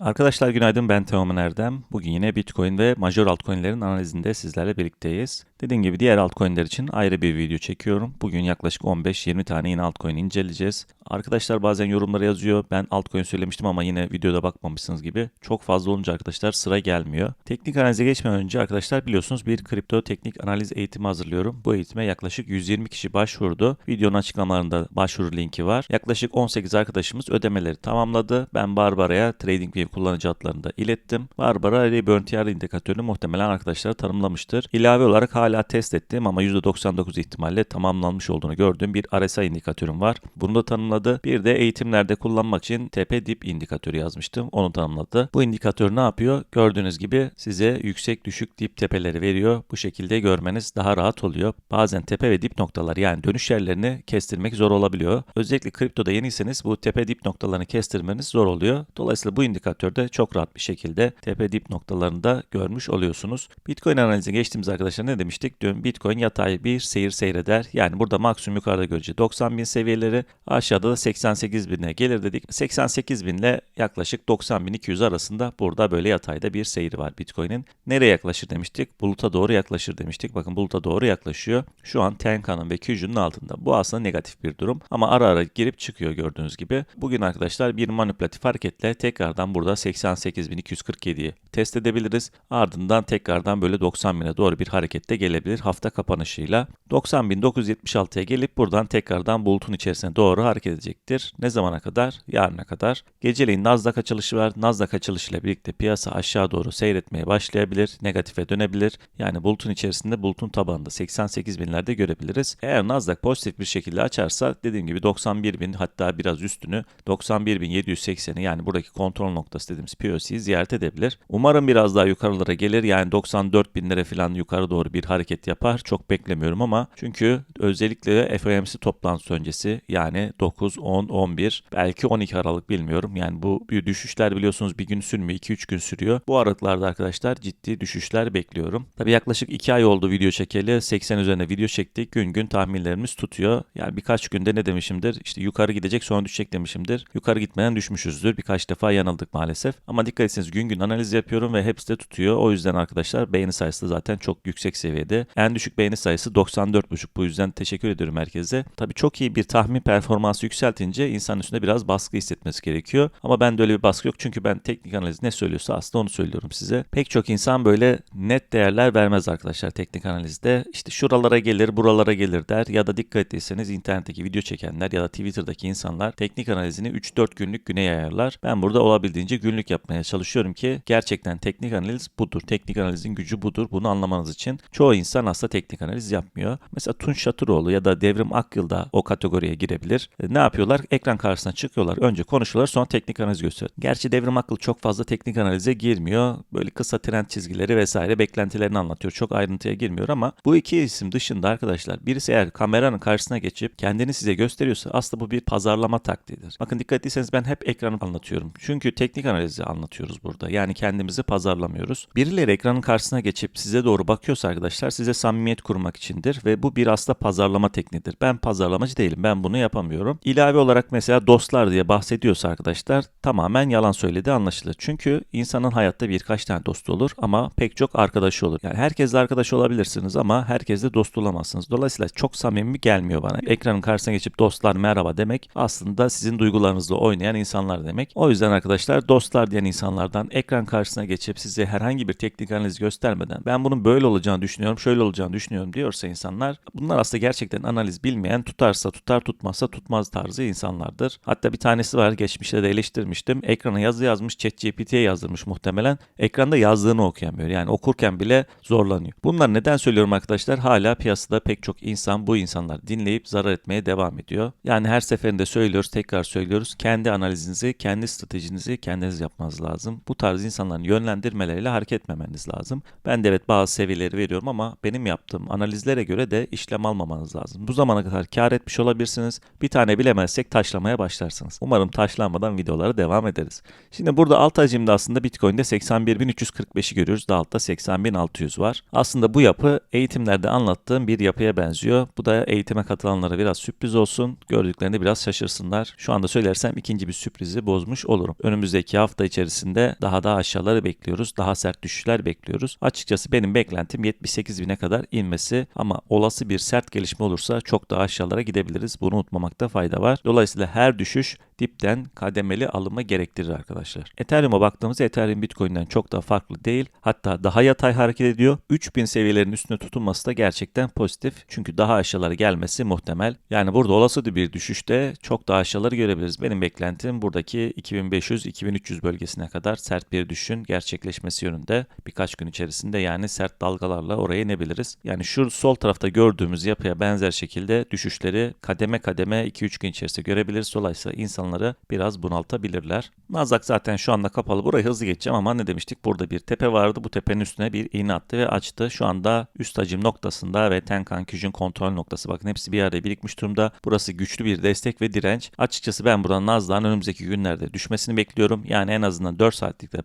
Arkadaşlar günaydın ben Teoman Erdem. Bugün yine Bitcoin ve major altcoin'lerin analizinde sizlerle birlikteyiz. Dediğim gibi diğer altcoin'ler için ayrı bir video çekiyorum. Bugün yaklaşık 15-20 tane yine altcoin inceleyeceğiz. Arkadaşlar bazen yorumlara yazıyor. Ben altcoin söylemiştim ama yine videoda bakmamışsınız gibi. Çok fazla olunca arkadaşlar sıra gelmiyor. Teknik analize geçmeden önce arkadaşlar biliyorsunuz bir kripto teknik analiz eğitimi hazırlıyorum. Bu eğitime yaklaşık 120 kişi başvurdu. Videonun açıklamalarında başvuru linki var. Yaklaşık 18 arkadaşımız ödemeleri tamamladı. Ben Barbara'ya TradingView kullanıcı adlarını da ilettim. Barbara Reburn TR indikatörünü muhtemelen arkadaşlar tanımlamıştır. İlave olarak hala test ettiğim ama %99 ihtimalle tamamlanmış olduğunu gördüğüm bir RSI indikatörüm var. Bunu da tanımladı. Bir de eğitimlerde kullanmak için tepe dip indikatörü yazmıştım. Onu tanımladı. Bu indikatör ne yapıyor? Gördüğünüz gibi size yüksek düşük dip tepeleri veriyor. Bu şekilde görmeniz daha rahat oluyor. Bazen tepe ve dip noktalar yani dönüş yerlerini kestirmek zor olabiliyor. Özellikle kriptoda yeniyseniz bu tepe dip noktalarını kestirmeniz zor oluyor. Dolayısıyla bu indikatörde çok rahat bir şekilde tepe dip noktalarını da görmüş oluyorsunuz. Bitcoin analize geçtiğimiz arkadaşlar ne demiştik? Dün Bitcoin yatay bir seyir seyreder. Yani burada maksimum yukarıda göreceği 90 bin seviyeleri aşağıda da 88 bine gelir dedik. 88 bin ile yaklaşık 90 bin 200 arasında burada böyle yatayda bir seyri var Bitcoin'in. Nereye yaklaşır demiştik? Buluta doğru yaklaşır demiştik. Bakın buluta doğru yaklaşıyor. Şu an Tenka'nın ve Kyuju'nun altında. Bu aslında negatif bir durum. Ama ara ara girip çıkıyor gördüğünüz gibi. Bugün arkadaşlar bir manipülatif hareketle tekrardan burada 88.247'yi test edebiliriz. Ardından tekrardan böyle 90 bine doğru bir harekette gelebilir hafta kapanışıyla. 90.976'ya gelip buradan tekrardan bulutun içerisine doğru hareket edecektir. Ne zamana kadar? Yarına kadar. Geceleyin Nasdaq açılışı var. Nasdaq açılışıyla birlikte piyasa aşağı doğru seyretmeye başlayabilir. Negatife dönebilir. Yani bulutun içerisinde bulutun tabanında 88 binlerde görebiliriz. Eğer Nasdaq pozitif bir şekilde açarsa dediğim gibi 91 bin hatta biraz üstünü 91.780'i yani buradaki kontrol noktası dediğimiz POC'yi ziyaret edebilir. Umarım biraz daha yukarılara gelir. Yani 94 binlere falan yukarı doğru bir hareket yapar. Çok beklemiyorum ama çünkü özellikle FOMC toplantısı öncesi yani 9, 10, 11 belki 12 Aralık bilmiyorum. Yani bu düşüşler biliyorsunuz bir gün sürmüyor 2-3 gün sürüyor. Bu aralıklarda arkadaşlar ciddi düşüşler bekliyorum. Tabi yaklaşık 2 ay oldu video çekeli. 80 üzerine video çektik. Gün gün tahminlerimiz tutuyor. Yani birkaç günde ne demişimdir? İşte yukarı gidecek sonra düşecek demişimdir. Yukarı gitmeden düşmüşüzdür. Birkaç defa yanıldık maalesef. Ama dikkat etseniz gün gün analiz yapıyorum ve hepsi de tutuyor. O yüzden arkadaşlar beğeni sayısı da zaten çok yüksek seviyede. En düşük beğeni sayısı 94,5. Bu yüzden teşekkür ediyorum herkese. Tabii çok iyi bir tahmin performansı yükseltince insan üstünde biraz baskı hissetmesi gerekiyor. Ama ben de öyle bir baskı yok çünkü ben teknik analiz ne söylüyorsa aslında onu söylüyorum size. Pek çok insan böyle net değerler vermez arkadaşlar teknik analizde. İşte şuralara gelir, buralara gelir der ya da dikkat ettiyseniz internetteki video çekenler ya da Twitter'daki insanlar teknik analizini 3-4 günlük güne yayarlar. Ben burada olabildiğince günlük yapmaya çalışıyorum ki gerçekten teknik analiz budur. Teknik analizin gücü budur. Bunu anlamanız için çoğu insan aslında teknik analiz yapmıyor. Mesela Tunç Şatıroğlu ya da Devrim Akyıl da o kategoriye girebilir. E, ne yapıyorlar? Ekran karşısına çıkıyorlar. Önce konuşuyorlar sonra teknik analiz gösteriyor. Gerçi Devrim Akyıl çok fazla teknik analize girmiyor. Böyle kısa trend çizgileri vesaire beklentilerini anlatıyor. Çok ayrıntıya girmiyor ama bu iki isim dışında arkadaşlar birisi eğer kameranın karşısına geçip kendini size gösteriyorsa aslında bu bir pazarlama taktiğidir. Bakın dikkat ettiyseniz ben hep ekranı anlatıyorum. Çünkü teknik analizi anlatıyoruz burada. Yani kendimizi pazarlamıyoruz. Birileri ekranın karşısına geçip size doğru bakıyorsa arkadaşlar size samimiyet kurmak içindir ve bu bir aslında pazarlama tekniğidir. Ben pazarlamacı değilim. Ben bunu yapamıyorum. İlave olarak mesela dostlar diye bahsediyorsa arkadaşlar tamamen yalan söylediği anlaşılır. Çünkü insanın hayatta birkaç tane dostu olur ama pek çok arkadaşı olur. Yani herkesle arkadaş olabilirsiniz ama herkesle dost olamazsınız. Dolayısıyla çok samimi gelmiyor bana. Ekranın karşısına geçip dostlar merhaba demek aslında sizin duygularınızla oynayan insanlar demek. O yüzden arkadaşlar dostlar diyen insanlardan ekran karşısına geçip size herhangi bir teknik analiz göstermeden ben bunun böyle olacağını düşünüyorum, şöyle olacağını düşünüyorum diyorsa insanlar bunlar aslında gerçekten analiz bilmeyen tutarsa tutar tutmazsa tutmaz tarzı insanlardır. Hatta bir tanesi var geçmişte de eleştirmiştim. Ekrana yazı yazmış ChatGPT'ye yazdırmış muhtemelen. Ekranda yazdığını okuyamıyor. Yani okurken bile zorlanıyor. Bunlar neden söylüyorum arkadaşlar? Hala piyasada pek çok insan bu insanlar dinleyip zarar etmeye devam ediyor. Yani her seferinde söylüyoruz, tekrar söylüyoruz. Kendi analizinizi, kendi stratejinizi kendiniz yapmanız lazım. Bu tarz insanların yönlendirmeleriyle hareket etmemeniz lazım. Ben de evet bazı seviyeleri veriyorum ama benim yaptığım analizlere göre de işlem almamanız lazım. Bu zamana kadar kar etmiş olabilirsiniz. Bir tane bilemezsek taşlamaya başlarsınız. Umarım taşlanmadan videolara devam ederiz. Şimdi burada alt hacimde aslında Bitcoin'de 81.345'i görüyoruz. Daha altta 80.600 var. Aslında bu yapı eğitimlerde anlattığım bir yapıya benziyor. Bu da eğitime katılanlara biraz sürpriz olsun. Gördüklerinde biraz şaşırsınlar. Şu anda söylersem ikinci bir sürprizi bozmuş olurum. Önümüzdeki hafta içerisinde daha da aşağıları bekliyoruz. Daha sert düşüşler bekliyoruz. Açıkçası benim beklentim 78 bine kadar inmesi ama olası bir sert gelişme olursa çok daha aşağılara gidebiliriz. Bunu unutmamakta fayda var. Dolayısıyla her düşüş dipten kademeli alımı gerektirir arkadaşlar. Ethereum'a baktığımızda Ethereum Bitcoin'den çok daha farklı değil. Hatta daha yatay hareket ediyor. 3000 seviyelerin üstüne tutulması da gerçekten pozitif. Çünkü daha aşağılara gelmesi muhtemel. Yani burada olası bir düşüşte çok daha aşağıları görebiliriz. Benim beklentim buradaki 2500-2300 bölgesine kadar sert bir düşüşün gerçekleşmesi yönünde. Birkaç gün içerisinde yani sert dalgalarla oraya inebiliriz. Yani şu sol tarafta gördüğümüz yapıya benzer şekilde düşüşleri kademe kademe 2-3 gün içerisinde görebiliriz. Dolayısıyla insanları biraz bunaltabilirler. Nasdaq zaten şu anda kapalı. Burayı hızlı geçeceğim ama ne demiştik? Burada bir tepe vardı. Bu tepenin üstüne bir iğne attı ve açtı. Şu anda üst hacim noktasında ve Tenkan Kyujin kontrol noktası. Bakın hepsi bir yerde birikmiş durumda. Burası güçlü bir destek ve direnç. Açıkçası ben buradan Nasdaq'ın önümüzdeki günlerde düşmesini bekliyorum. Yani en azından 4 saatlikte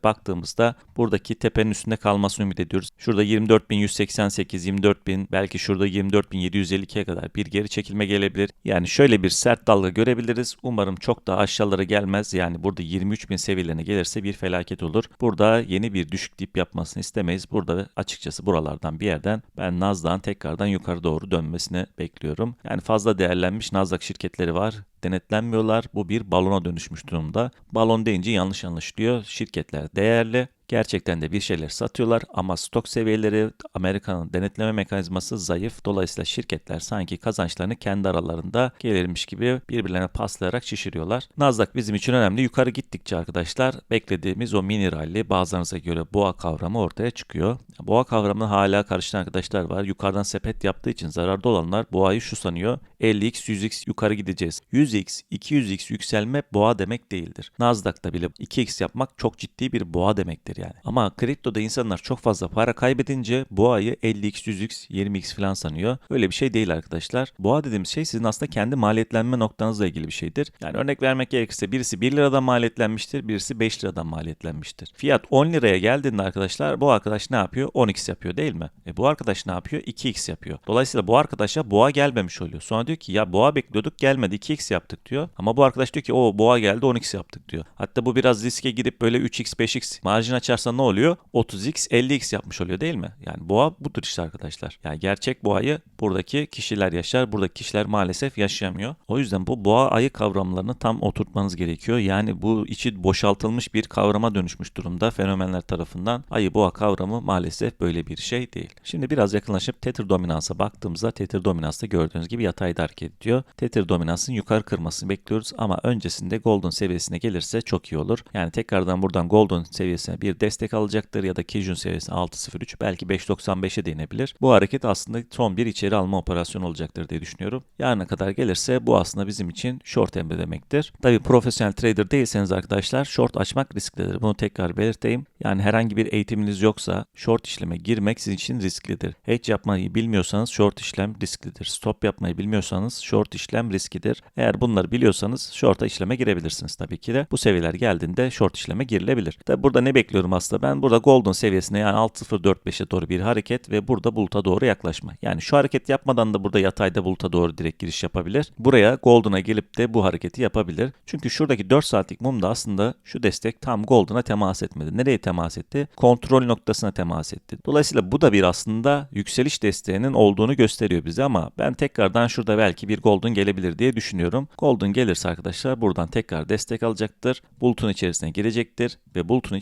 baktığımızda buradaki tepenin üstünde kalmasını ümit ediyoruz. Şurada 24.188, 24.000 belki şurada 24.752'ye kadar bir geri çekilme gelebilir. Yani şöyle bir sert dalga görebiliriz. Umarım çok daha aşağılara gelmez. Yani burada 23.000 seviyelerine gelirse bir felaket olur. Burada yeni bir düşük dip yapmasını istemeyiz. Burada açıkçası buralardan bir yerden ben Nasdaq'ın tekrardan yukarı doğru dönmesini bekliyorum. Yani fazla değerlenmiş Nasdaq şirketleri var denetlenmiyorlar. Bu bir balona dönüşmüş durumda. Balon deyince yanlış anlaşılıyor. Şirketler değerli. Gerçekten de bir şeyler satıyorlar ama stok seviyeleri Amerika'nın denetleme mekanizması zayıf. Dolayısıyla şirketler sanki kazançlarını kendi aralarında gelirmiş gibi birbirlerine paslayarak şişiriyorlar. Nasdaq bizim için önemli. Yukarı gittikçe arkadaşlar beklediğimiz o mini rally bazılarınıza göre boğa kavramı ortaya çıkıyor. Boğa kavramını hala karıştıran arkadaşlar var. Yukarıdan sepet yaptığı için zararda olanlar boğayı şu sanıyor. 50x, 100x yukarı gideceğiz. 100x, 200x yükselme boğa demek değildir. Nasdaq'ta bile 2x yapmak çok ciddi bir boğa demektir yani. Ama kriptoda insanlar çok fazla para kaybedince boğayı 50x, 100x, 20x falan sanıyor. Öyle bir şey değil arkadaşlar. Boğa dediğimiz şey sizin aslında kendi maliyetlenme noktanızla ilgili bir şeydir. Yani örnek vermek gerekirse birisi 1 liradan maliyetlenmiştir, birisi 5 liradan maliyetlenmiştir. Fiyat 10 liraya geldiğinde arkadaşlar bu arkadaş ne yapıyor? 10x yapıyor değil mi? E bu arkadaş ne yapıyor? 2x yapıyor. Dolayısıyla bu arkadaşa boğa gelmemiş oluyor. Sonra diyor ki ya boğa bekliyorduk gelmedi 2x yaptık diyor. Ama bu arkadaş diyor ki o boğa geldi 10x yaptık diyor. Hatta bu biraz riske girip böyle 3x 5x marjin açarsa ne oluyor? 30x 50x yapmış oluyor değil mi? Yani boğa budur işte arkadaşlar. Yani gerçek boğayı buradaki kişiler yaşar. Buradaki kişiler maalesef yaşayamıyor. O yüzden bu boğa ayı kavramlarını tam oturtmanız gerekiyor. Yani bu içi boşaltılmış bir kavrama dönüşmüş durumda fenomenler tarafından. Ayı boğa kavramı maalesef böyle bir şey değil. Şimdi biraz yakınlaşıp Tether dominansa baktığımızda Tether dominansta gördüğünüz gibi yatayda hareket ediyor. Tether dominansın yukarı kırmasını bekliyoruz ama öncesinde Golden seviyesine gelirse çok iyi olur. Yani tekrardan buradan Golden seviyesine bir destek alacaktır ya da Kijun seviyesine 6.03 belki 5.95'e değinebilir. Bu hareket aslında son bir içeri alma operasyonu olacaktır diye düşünüyorum. Yarına kadar gelirse bu aslında bizim için short emri demektir. Tabi profesyonel trader değilseniz arkadaşlar short açmak risklidir. Bunu tekrar belirteyim. Yani herhangi bir eğitiminiz yoksa short işleme girmek sizin için risklidir. Hedge yapmayı bilmiyorsanız short işlem risklidir. Stop yapmayı bilmiyorsanız short işlem riskidir. Eğer bunları biliyorsanız short'a işleme girebilirsiniz tabii ki de. Bu seviyeler geldiğinde short işleme girilebilir. Tabi burada ne bekliyorum aslında? Ben burada golden seviyesine yani 6045'e doğru bir hareket ve burada buluta doğru yaklaşma. Yani şu hareket yapmadan da burada yatayda buluta doğru direkt giriş yapabilir. Buraya golden'a gelip de bu hareketi yapabilir. Çünkü şuradaki 4 saatlik mumda aslında şu destek tam golden'a temas etmedi. Nereye temas etti? Kontrol noktasına temas etti. Dolayısıyla bu da bir aslında yükseliş desteğinin olduğunu gösteriyor bize ama ben tekrardan şurada belki bir golden gelebilir diye düşünüyorum. Golden gelirse arkadaşlar buradan tekrar destek alacaktır. Bulutun içerisine girecektir ve bulutun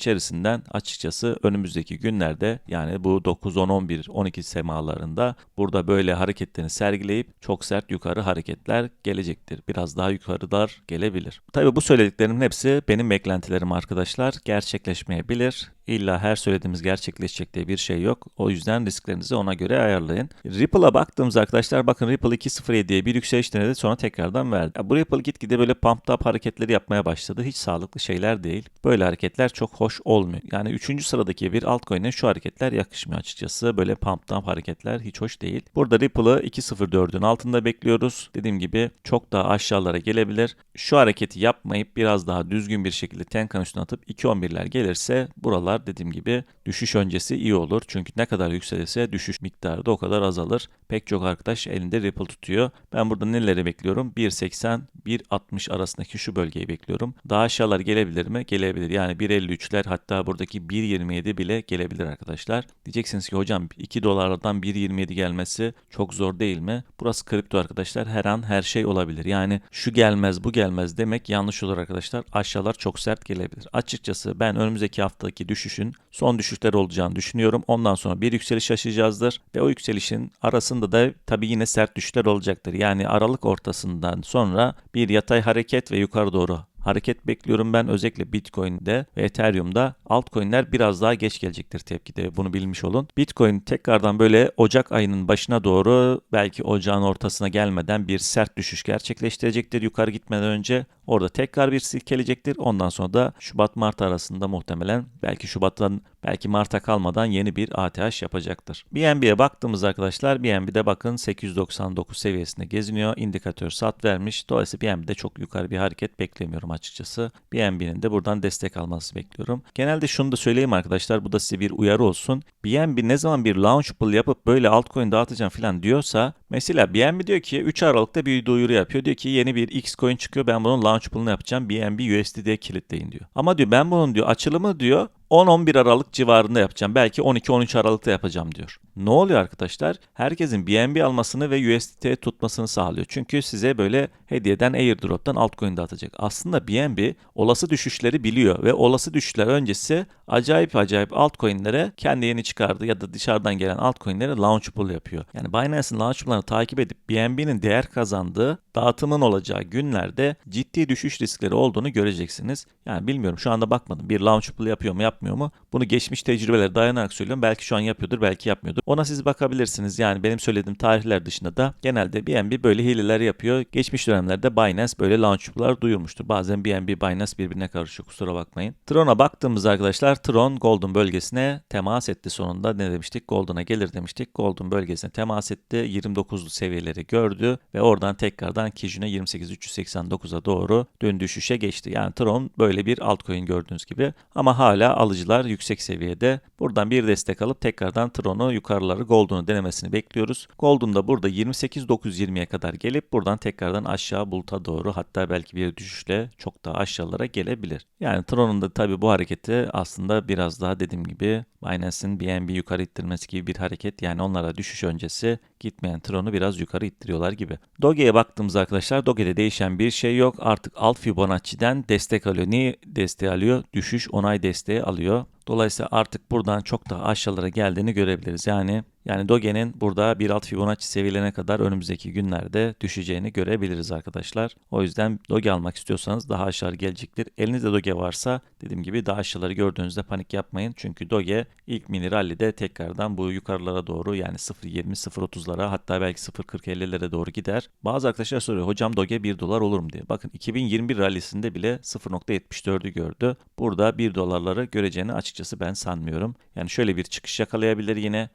içerisinden açıkçası önümüzdeki günlerde yani bu 9, 10, 11, 12 semalarında burada böyle hareketlerini sergileyip çok sert yukarı hareketler gelecektir. Biraz daha yukarılar gelebilir. Tabii bu söylediklerimin hepsi benim beklentilerim arkadaşlar. Gerçekleşmeyebilir. İlla her söylediğimiz gerçekleşecek diye bir şey yok. O yüzden risklerinizi ona göre ayarlayın. Ripple'a baktığımız arkadaşlar bakın Ripple 2.07'ye bir yükseliş denedi sonra tekrardan verdi. Ya bu Ripple gitgide böyle pump up hareketleri yapmaya başladı. Hiç sağlıklı şeyler değil. Böyle hareketler çok hoş olmuyor. Yani 3. sıradaki bir altcoin'e şu hareketler yakışmıyor açıkçası. Böyle pump up hareketler hiç hoş değil. Burada Ripple'ı 2.04'ün altında bekliyoruz. Dediğim gibi çok daha aşağılara gelebilir. Şu hareketi yapmayıp biraz daha düzgün bir şekilde Tenkan üstüne atıp 2.11'ler gelirse buralar dediğim gibi düşüş öncesi iyi olur. Çünkü ne kadar yükselirse düşüş miktarı da o kadar azalır. Pek çok arkadaş elinde Ripple tutuyor. Ben burada neleri bekliyorum? 1.80 1.60 arasındaki şu bölgeyi bekliyorum. Daha aşağılar gelebilir mi? Gelebilir. Yani 1.53'ler hatta buradaki 1.27 bile gelebilir arkadaşlar. Diyeceksiniz ki hocam 2 dolardan 1.27 gelmesi çok zor değil mi? Burası kripto arkadaşlar. Her an her şey olabilir. Yani şu gelmez bu gelmez demek yanlış olur arkadaşlar. Aşağılar çok sert gelebilir. Açıkçası ben önümüzdeki haftaki düşüşün son düşüşler olacağını düşünüyorum. Ondan sonra bir yükseliş yaşayacağızdır ve o yükselişin arasında da tabii yine sert düşüşler olacaktır. Yani Aralık ortasından sonra bir yatay hareket ve yukarı doğru hareket bekliyorum ben özellikle Bitcoin'de ve Ethereum'da altcoin'ler biraz daha geç gelecektir tepkide bunu bilmiş olun. Bitcoin tekrardan böyle Ocak ayının başına doğru belki ocağın ortasına gelmeden bir sert düşüş gerçekleştirecektir yukarı gitmeden önce. Orada tekrar bir silkeleyecektir. Ondan sonra da Şubat-Mart arasında muhtemelen belki Şubat'tan belki Mart'a kalmadan yeni bir ATH yapacaktır. BNB'ye baktığımız arkadaşlar BNB'de bakın 899 seviyesinde geziniyor. İndikatör sat vermiş. Dolayısıyla BNB'de çok yukarı bir hareket beklemiyorum açıkçası. BNB'nin de buradan destek alması bekliyorum. Genelde şunu da söyleyeyim arkadaşlar. Bu da size bir uyarı olsun. BNB ne zaman bir launchable yapıp böyle altcoin dağıtacağım falan diyorsa mesela BNB diyor ki 3 Aralık'ta bir duyuru yapıyor. Diyor ki yeni bir X coin çıkıyor. Ben bunun launchable'ını yapacağım. BNB USD diye kilitleyin diyor. Ama diyor ben bunun diyor açılımı diyor 10-11 Aralık civarında yapacağım. Belki 12-13 Aralık'ta yapacağım diyor. Ne oluyor arkadaşlar? Herkesin BNB almasını ve USDT tutmasını sağlıyor. Çünkü size böyle hediyeden airdrop'tan altcoin dağıtacak. Aslında BNB olası düşüşleri biliyor ve olası düşüşler öncesi acayip acayip altcoin'lere kendi yeni çıkardığı ya da dışarıdan gelen altcoin'lere launchable yapıyor. Yani Binance'in launchble'larını takip edip BNB'nin değer kazandığı dağıtımın olacağı günlerde ciddi düşüş riskleri olduğunu göreceksiniz. Yani bilmiyorum şu anda bakmadım. Bir launchable yapıyor mu yapmıyor mu? Bunu geçmiş tecrübelere dayanarak söylüyorum. Belki şu an yapıyordur belki yapmıyordur. Ona siz bakabilirsiniz. Yani benim söylediğim tarihler dışında da genelde BNB böyle hileler yapıyor. Geçmiş dönemlerde Binance böyle launchble'lar duyurmuştur. Bazen BNB Binance birbirine karışıyor kusura bakmayın. Tron'a baktığımız arkadaşlar Tron Golden bölgesine temas etti sonunda. Ne demiştik? Golden'a gelir demiştik. Golden bölgesine temas etti. 29'lu seviyeleri gördü ve oradan tekrardan Kijun'a 28389'a doğru dön düşüşe geçti. Yani Tron böyle bir altcoin gördüğünüz gibi ama hala alıcılar yüksek seviyede. Buradan bir destek alıp tekrardan Tron'u yukarıları Golden'u denemesini bekliyoruz. Golden da burada 28.920'ye kadar gelip buradan tekrardan aşağı buluta doğru hatta belki bir düşüşle çok daha aşağılara gelebilir. Yani Tron'un da tabi bu hareketi aslında biraz daha dediğim gibi Binance'in BNB yukarı ittirmesi gibi bir hareket. Yani onlara düşüş öncesi gitmeyen Tron'u biraz yukarı ittiriyorlar gibi. Doge'ye baktığımız arkadaşlar Doge'de değişen bir şey yok. Artık alt Fibonacci'den destek alıyor. Niye desteği alıyor? Düşüş onay desteği alıyor. Dolayısıyla artık buradan çok daha aşağılara geldiğini görebiliriz. Yani yani Doge'nin burada bir alt Fibonacci seviyelerine kadar önümüzdeki günlerde düşeceğini görebiliriz arkadaşlar. O yüzden Doge almak istiyorsanız daha aşağı gelecektir. Elinizde Doge varsa dediğim gibi daha aşağıları gördüğünüzde panik yapmayın. Çünkü Doge ilk mini rally'de tekrardan bu yukarılara doğru yani 0.20 0.30'lara hatta belki 0.40-50'lere doğru gider. Bazı arkadaşlar soruyor hocam Doge 1 dolar olur mu diye. Bakın 2021 rally'sinde bile 0.74'ü gördü. Burada 1 dolarları göreceğini açıkçası ben sanmıyorum. Yani şöyle bir çıkış yakalayabilir yine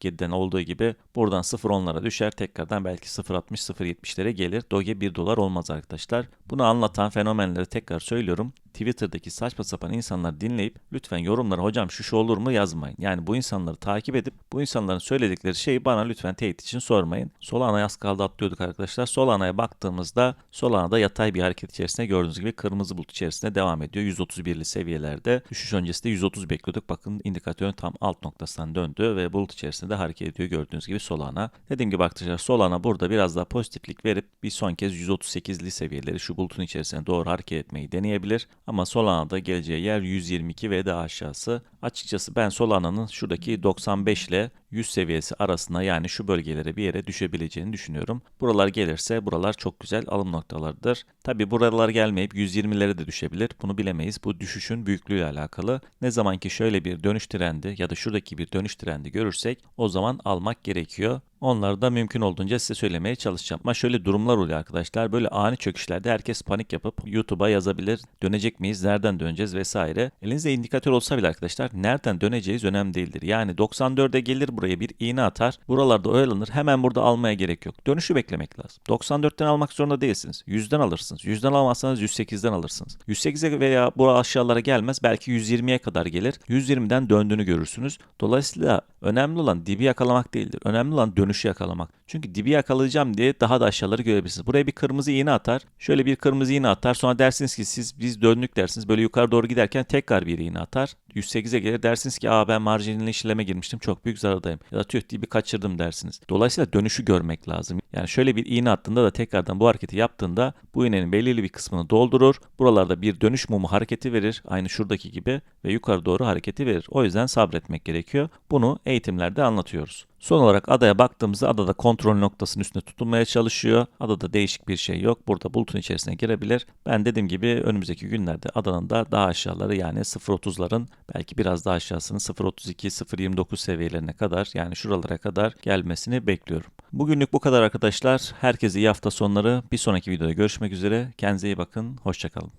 0.47'den olduğu gibi buradan 0.10'lara düşer tekrardan belki 0.60 0.70'lere gelir. Doge 1 dolar olmaz arkadaşlar. Bunu anlatan fenomenleri tekrar söylüyorum. Twitter'daki saçma sapan insanlar dinleyip lütfen yorumlara hocam şu şu olur mu yazmayın. Yani bu insanları takip edip bu insanların söyledikleri şeyi bana lütfen teyit için sormayın. Solana'ya az kaldı atlıyorduk arkadaşlar. Solana'ya baktığımızda Solana'da yatay bir hareket içerisinde gördüğünüz gibi kırmızı bulut içerisinde devam ediyor. 131'li seviyelerde. Düşüş öncesinde 130 bekliyorduk. Bakın indikatörün tam alt noktasından döndü ve bulut içerisinde de hareket ediyor gördüğünüz gibi Solana. Dediğim gibi arkadaşlar Solana burada biraz daha pozitiflik verip bir son kez 138'li seviyeleri şu bulutun içerisine doğru hareket etmeyi deneyebilir. Ama Solana'da geleceği yer 122 ve daha aşağısı. Açıkçası ben Solana'nın şuradaki 95 ile 100 seviyesi arasına yani şu bölgelere bir yere düşebileceğini düşünüyorum. Buralar gelirse buralar çok güzel alım noktalarıdır. Tabi buralar gelmeyip 120'lere de düşebilir. Bunu bilemeyiz. Bu düşüşün büyüklüğüyle alakalı. Ne zaman ki şöyle bir dönüş trendi ya da şuradaki bir dönüş trendi görürsek o zaman almak gerekiyor. Onları da mümkün olduğunca size söylemeye çalışacağım. Ama şöyle durumlar oluyor arkadaşlar. Böyle ani çöküşlerde herkes panik yapıp YouTube'a yazabilir. Dönecek miyiz? Nereden döneceğiz? Vesaire. Elinizde indikatör olsa bile arkadaşlar nereden döneceğiz önemli değildir. Yani 94'e gelir buraya bir iğne atar. Buralarda oyalanır. Hemen burada almaya gerek yok. Dönüşü beklemek lazım. 94'ten almak zorunda değilsiniz. 100'den alırsınız. 100'den almazsanız 108'den alırsınız. 108'e veya bu aşağılara gelmez. Belki 120'ye kadar gelir. 120'den döndüğünü görürsünüz. Dolayısıyla önemli olan dibi yakalamak değildir. Önemli olan dönüşü yakalamak. Çünkü dibi yakalayacağım diye daha da aşağıları görebilirsiniz. Buraya bir kırmızı iğne atar. Şöyle bir kırmızı iğne atar. Sonra dersiniz ki siz biz döndük dersiniz. Böyle yukarı doğru giderken tekrar bir iğne atar. 108'e gelir dersiniz ki aa ben marjinal işleme girmiştim. Çok büyük zarardayım. Ya da tüh dibi kaçırdım dersiniz. Dolayısıyla dönüşü görmek lazım. Yani şöyle bir iğne attığında da tekrardan bu hareketi yaptığında bu iğnenin belirli bir kısmını doldurur. Buralarda bir dönüş mumu hareketi verir. Aynı şuradaki gibi ve yukarı doğru hareketi verir. O yüzden sabretmek gerekiyor. Bunu eğitimlerde anlatıyoruz. Son olarak adaya baktığımızda adada kontrol noktasının üstünde tutunmaya çalışıyor. Adada değişik bir şey yok. Burada bulutun içerisine girebilir. Ben dediğim gibi önümüzdeki günlerde adanın da daha aşağıları yani 0.30'ların belki biraz daha aşağısının 0.32, 0.29 seviyelerine kadar yani şuralara kadar gelmesini bekliyorum. Bugünlük bu kadar arkadaşlar. Herkese iyi hafta sonları. Bir sonraki videoda görüşmek üzere. Kendinize iyi bakın. Hoşçakalın.